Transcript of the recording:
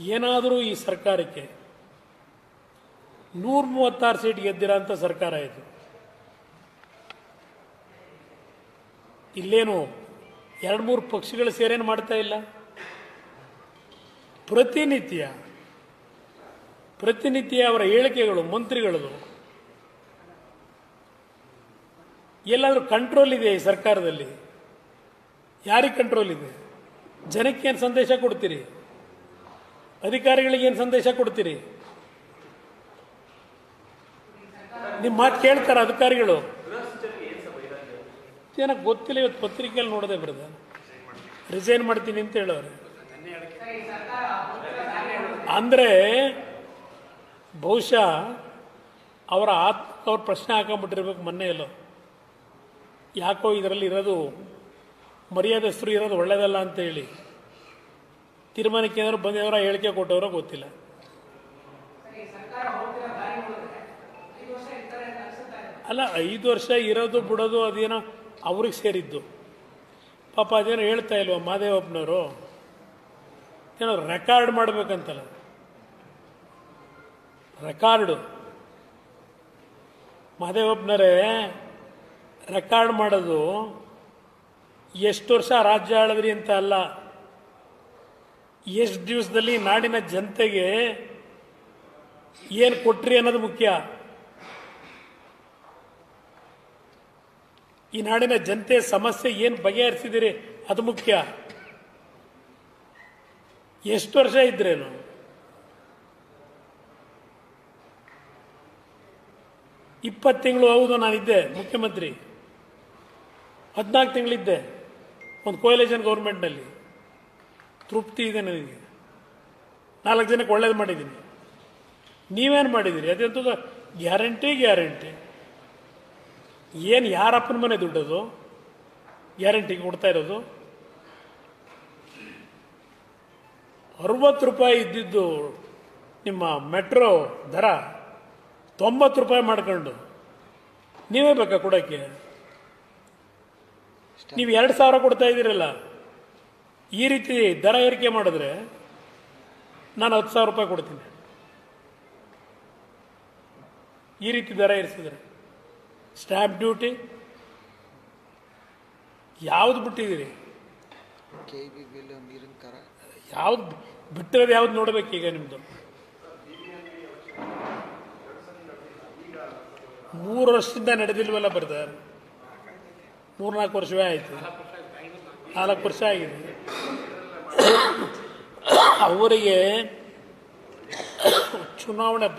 ಏನಾದರೂ ಈ ಸರ್ಕಾರಕ್ಕೆ ನೂರ ಮೂವತ್ತಾರು ಸೀಟ್ ಗೆದ್ದಿರೋಂಥ ಸರ್ಕಾರ ಇದು. ಇಲ್ಲೇನು ಎರಡು ಮೂರು ಪಕ್ಷಗಳು ಸೇರೇನು ಮಾಡ್ತಾ ಇಲ್ಲ? ಪ್ರತಿನಿತ್ಯ ಪ್ರತಿನಿತ್ಯ ಅವರ ಹೇಳಿಕೆಗಳು, ಮಂತ್ರಿಗಳದು. ಎಲ್ಲಾದರೂ ಕಂಟ್ರೋಲ್ ಇದೆ ಈ ಸರ್ಕಾರದಲ್ಲಿ? ಯಾರಿಗೆ ಕಂಟ್ರೋಲ್ ಇದೆ? ಜನಕ್ಕೆ ಏನು ಸಂದೇಶ ಕೊಡ್ತೀರಿ? ಅಧಿಕಾರಿಗಳಿಗೆ ಏನು ಸಂದೇಶ ಕೊಡ್ತೀರಿ? ನಿಮ್ಮ ಮಾತು ಕೇಳ್ತಾರೆ ಅಧಿಕಾರಿಗಳು. ಏನಕ್ಕೆ ಗೊತ್ತಿಲ್ಲ, ಇವತ್ತು ಪತ್ರಿಕೆಯಲ್ಲಿ ನೋಡದೆ ಬರದ ರಿಸೈನ್ ಮಾಡ್ತೀನಿ ಅಂತ ಹೇಳೋರು. ಅಂದರೆ ಬಹುಶಃ ಅವರ ಆತ್ಮ ಅವ್ರ ಪ್ರಶ್ನೆ ಹಾಕೊಂಡ್ಬಿಟ್ಟಿರ್ಬೇಕು ಮೊನ್ನೆ ಎಲ್ಲೋ. ಯಾಕೋ ಇದರಲ್ಲಿ ಇರೋದು ಹೆಸರು ಇರೋದು ಒಳ್ಳೇದಲ್ಲ ಅಂತ ಹೇಳಿ. ತೀರ್ಮಾನಕ್ಕೆ ಏನಾದ್ರು ಬಂದಿದವರ ಹೇಳಿಕೆ ಕೊಟ್ಟವರೋ ಗೊತ್ತಿಲ್ಲ. ಅಲ್ಲ ಐದು ವರ್ಷ ಇರೋದು ಬಿಡೋದು ಅದೇನೋ ಅವ್ರಿಗೆ ಸೇರಿದ್ದು. ಪಾಪ ಅದೇನೋ ಹೇಳ್ತಾ ಇಲ್ವಾ ಮಾದೇವಪ್ಪನವರು? ಏನೋ ರೆಕಾರ್ಡ್ ಮಾಡಬೇಕಂತಲ್ಲ. ರೆಕಾರ್ಡು ಮಾದೇವಪ್ಪನವರೇ ರೆಕಾರ್ಡ್ ಮಾಡೋದು ಎಷ್ಟು ವರ್ಷ ರಾಜ್ಯ ಆಳಿದ್ರಿ ಅಂತ ಅಲ್ಲ. ಎಷ್ಟು ದಿವಸದಲ್ಲಿ ನಾಡಿನ ಜನತೆಗೆ ಏನು ಕೊಟ್ರಿ ಅನ್ನೋದು ಮುಖ್ಯ. ಈ ನಾಡಿನ ಜನತೆ ಸಮಸ್ಯೆ ಏನು ಬಗೆಹರಿಸಿದಿರಿ ಅದು ಮುಖ್ಯ. ಎಷ್ಟು ವರ್ಷ ಇದ್ರೇನು? ಇಪ್ಪತ್ತು ತಿಂಗಳು ಹೌದು ನಾನಿದ್ದೆ, ಮುಖ್ಯಮಂತ್ರಿ. ಹದಿನಾಲ್ಕು ತಿಂಗಳಿದ್ದೆ, ಒಂದು ಕೋಯಲೇಷನ್ ಗೌರ್ಮೆಂಟ್ನಲ್ಲಿ ತೃಪ್ತಿ ಇದೆ ನನಗೆ. ನಾಲ್ಕು ಜನಕ್ಕೆ ಒಳ್ಳೇದು ಮಾಡಿದ್ದೀನಿ. ನೀವೇನು ಮಾಡಿದ್ದೀರಿ? ಅದೆಂಥದ್ದು ಗ್ಯಾರಂಟಿ ಗ್ಯಾರಂಟಿ. ಏನು ಯಾರಪ್ಪನ ಮನೆ ದುಡ್ಡದು? ಗ್ಯಾರಂಟಿಗೆ ಕೊಡ್ತಾ ಇರೋದು? ಅರವತ್ತು ರೂಪಾಯಿ ಇದ್ದಿದ್ದು ನಿಮ್ಮ ಮೆಟ್ರೋ ದರ ತೊಂಬತ್ತು ರೂಪಾಯಿ ಮಾಡ್ಕೊಂಡು ನೀವೇ ಬೇಕಾ ಕೊಡೋಕ್ಕೆ? ನೀವು ಎರಡು ಸಾವಿರ ಕೊಡ್ತಾ ಇದ್ದೀರಲ್ಲ. ಈ ರೀತಿ ದರ ಏರಿಕೆ ಮಾಡಿದ್ರೆ ನಾನು ಹತ್ತು ಸಾವಿರ ರೂಪಾಯಿ ಕೊಡ್ತೀನಿ. ಈ ರೀತಿ ದರ ಏರಿಸಿದ್ರೆ ಸ್ಟ್ಯಾಂಪ್ ಡ್ಯೂಟಿ ಯಾವ್ದು ಬಿಟ್ಟಿದ್ದೀರಿ? ಯಾವ್ದು ಬಿಟ್ಟಿರೋದು ಯಾವ್ದು ಈಗ ನಿಮ್ದು? ಮೂರು ವರ್ಷದಿಂದ ನಡೆದಿಲ್ವಲ್ಲ ಬರ್ತಾರೆ ಮೂರ್ನಾಲ್ಕು ವರ್ಷವೇ ಆಯ್ತು. ನಾಲ್ಕು ವರ್ಷ ಆಗಿದೆ. ಅವರಿಗೆ ಚುನಾವಣೆ